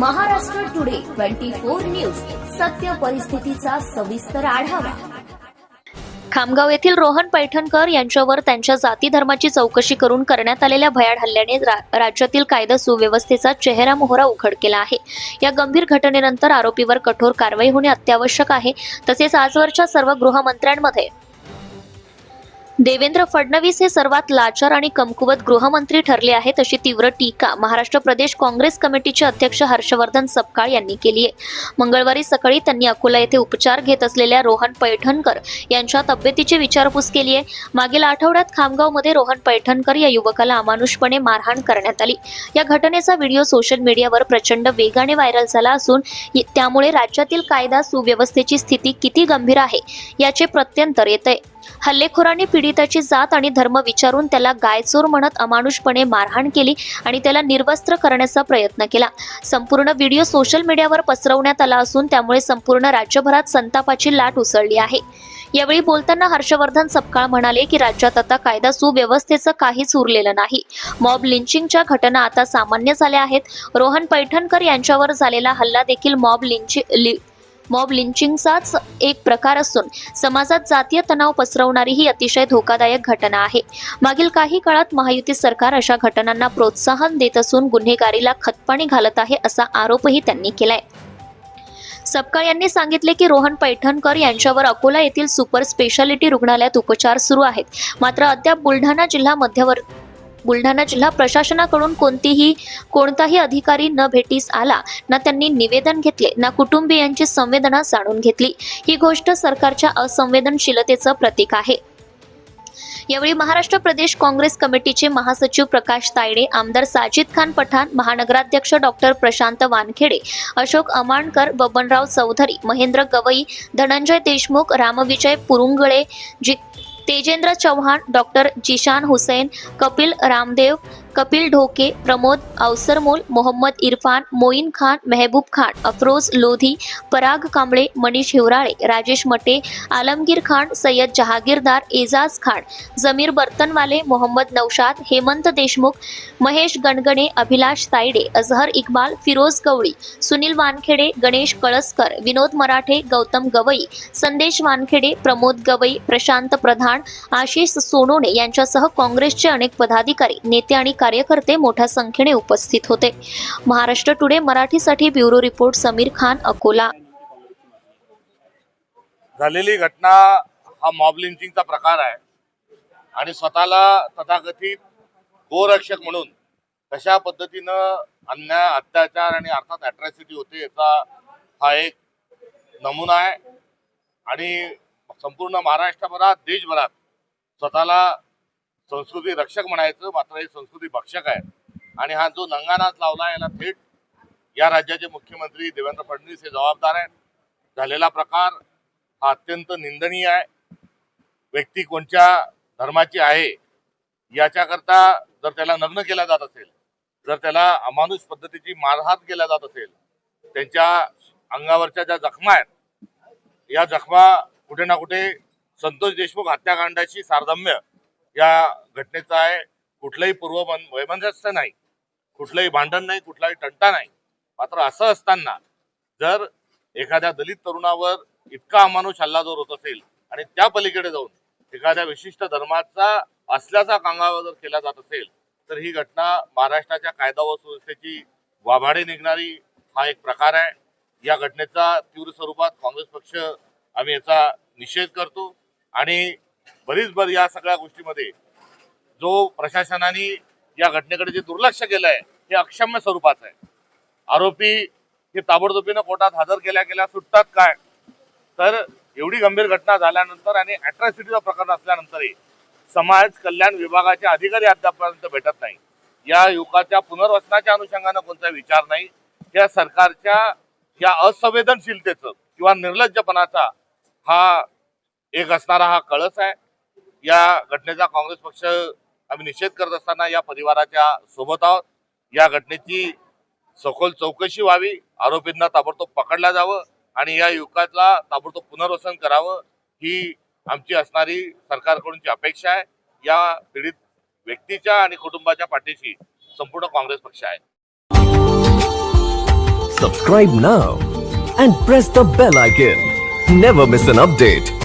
Twenty four news. सत्य परिस्थितीचा सविस्तर आढावा. खामगाव येथील रोहन पैठणकर यांच्यावर त्यांच्या जाती धर्माची चौकशी करून करण्यात आलेल्या भयाड हल्ल्याने रा- राज्यातील कायदा सुव्यवस्थेचा चेहरा मोहरा उघड केला आहे. या गंभीर घटनेनंतर आरोपीवर कठोर कारवाई होणे अत्यावश्यक आहे. तसेच आजवरच्या सर्व गृहमंत्र्यांमध्ये देवेंद्र फडणवीस हे सर्वात लाचार आणि कमकुवत गृहमंत्री ठरले आहेत अशी तीव्र टीका महाराष्ट्र प्रदेश काँग्रेस कमिटीचे अध्यक्ष हर्षवर्धन सपकाळ यांनी केली आहे. मंगळवारी सकाळी त्यांनी अकोला येथे उपचार घेत असलेल्या रोहन पैठणकर यांच्या तब्येतीची विचारपूस केली आहे. मागील आठवड्यात खामगावमध्ये रोहन पैठणकर या युवकाला अमानुषपणे मारहाण करण्यात आली. या घटनेचा व्हिडिओ सोशल मीडियावर प्रचंड वेगाने व्हायरल झाला असून त्यामुळे राज्यातील कायदा सुव्यवस्थेची स्थिती किती गंभीर आहे याचे प्रत्यंतर येत आहे हल्लेखोरांनी पीडिताची जात आणि धर्म विचारून त्याला गायचोर म्हणत अमानुषपणे मारहाण केली आणि त्याला निर्वस्त्र करण्याचा प्रयत्न केला. संपूर्ण व्हिडिओ सोशल मीडियावर पसरवण्यात आला असून त्यामुळे संपूर्ण राज्यभरात संतापाची लाट उसळली आहे. यावेळी बोलताना हर्षवर्धन सपकाळ म्हणाले की राज्यात आता कायदा सुव्यवस्थेचं काहीच उरलेलं नाही. मॉब लिंचिंगच्या घटना आता सामान्य झाल्या आहेत. रोहन पैठणकर यांच्यावर झालेला हल्ला देखील मॉब लिंचिंग मॉब लिंचिंगचाच एक प्रकार असून समाजात जातीय तणाव पसरवणारी ही अतिशय धोकादायक घटना आहे. मागील काही काळात महायुती सरकार अशा घटनांना प्रोत्साहन देत असून गुन्हेगारीला खतपाणी घालत आहे असा आरोपही त्यांनी केलाय. सपकाळ यांनी सांगितले की रोहन पैठणकर यांच्यावर अकोला येथील सुपर स्पेशालिटी रुग्णालयात उपचार सुरू आहेत. मात्र अद्याप बुलढाणा जिल्हा मध्यवर्ती बुलढाणा जिल्हा प्रशासनाकडून कोणतीही कोणताही अधिकारी न भेटीस आला ना त्यांनी निवेदन घेतले ना कुटुंबियांची संवेदना जाणून घेतली. ही गोष्ट सरकारच्या असंवेदनशीलतेचं प्रतीक आहे. यावेळी महाराष्ट्र प्रदेश काँग्रेस कमिटीचे महासचिव प्रकाश तायडे आमदार साजिद खान पठाण महानगराध्यक्ष डॉक्टर प्रशांत वानखेडे अशोक अमाणकर बबनराव चौधरी महेंद्र गवई धनंजय देशमुख रामविजय पुरुंगळे जी तेजेंद्र चव्हाण डॉक्टर जिशान हुसेन कपिल रामदेव कपिल ढोके प्रमोद अवसरमोल मोहम्मद इरफान मोईन खान मेहबूब खान अफरोज लोधी पराग कांबळे मनीष हिवराळे राजेश मटे आलमगीर खान सय्यद जहागीरदार एजाज खान जमीर बर्तनवाले मोहम्मद नौशाद हेमंत देशमुख महेश गणगणे अभिलाष तायडे अझहर इक्बाल फिरोज गवळी सुनील वानखेडे गणेश कळसकर विनोद मराठे गौतम गवई संदेश वानखेडे प्रमोद गवई प्रशांत प्रधान आशिष सोनोने यांच्यासह काँग्रेसचे अनेक पदाधिकारी नेते आणि कार्यकर्ते मोठ्या संख्येने उपस्थित होते. महाराष्ट्र टुडे मराठीसाठी ब्युरो रिपोर्ट समीर खान अकोला. झालेली घटना हा मॉब लिंचिंगचा प्रकार आहे. आणि स्वतःला तथाकथित गोरक्षक म्हणून कशा पद्धतीनं अन्याय अत्याचार आणि अर्थात अट्रॅसिटी होते याचा हा एक नमुना आहे. आणि संपूर्ण महाराष्ट्रभरात देशभरात स्वतःला संस्कृती रक्षक म्हणायचं मात्र हे संस्कृती भक्षक आहे आणि हा जो नंगानाच लावला याला थेट या राज्याचे मुख्यमंत्री देवेंद्र फडणवीस हे जबाबदार आहेत. झालेला प्रकार हा अत्यंत निंदनीय आहे. व्यक्ती कोणत्या धर्माची आहे याच्याकरता जर त्याला नग्न केला जात असेल जर त्याला अमानुष पद्धतीची मारहात केल्या जात असेल त्यांच्या अंगावरच्या ज्या जखमा आहेत या जखमा कुठे ना कुठे संतोष देशमुख हत्याकांडाशी सारधम्य या घटनेचं आहे. कुठलंही पूर्व वैमनस्य नाही. कुठलंही भांडण नाही कुठलाही तंटा नाही. मात्र असं असताना जर एखाद्या दलित तरुणावर इतका अमानुष हल्ला जोर होत असेल आणि त्या पलीकडे जाऊन एखाद्या विशिष्ट धर्माचा असल्याचा कांगावा जर केला जात असेल तर ही घटना महाराष्ट्राच्या कायदा व सुव्यवस्थेची वाभाडे निघणारी हा एक प्रकार आहे. या घटनेचा तीव्र स्वरूपात काँग्रेस पक्ष आम्ही याचा निषेध करतो. आणि बरीच भर या सगळ्या गोष्टीमध्ये जो प्रशासनाने या घटनेकडे जे दुर्लक्ष केलं आहे हे अक्षम्य स्वरूपाचं आहे. आरोपी हे ताबडतोबीनं कोर्टात हजर केल्या केल्या सुटतात काय? तर एवढी गंभीर घटना झाल्यानंतर आणि अट्रॉसिटीचा प्रकरण असल्यानंतरही समाज कल्याण विभागाचे अधिकारी अद्यापर्यंत भेटत नाही. या युवकाच्या पुनर्वसनाच्या अनुषंगानं कोणता विचार नाही. या सरकारच्या या असंवेदनशीलतेचं किंवा निर्लज्जपणाचा हा एक असणारा हा कळस आहे. या घटनेचा काँग्रेस पक्ष आम्ही निषेध करत असताना या परिवाराच्या सोबत आहोत. या घटनेची सखोल चौकशी व्हावी आरोपींना ताबडतोब पकडला जावं आणि या युवकाला ताबडतोब पुनर्वसन करावं ही आमची असणारी सरकारकडूनची अपेक्षा आहे. या पीडित व्यक्तीच्या आणि कुटुंबाच्या पाठीशी संपूर्ण काँग्रेस पक्ष आहे. Subscribe now and press the bell icon never miss an update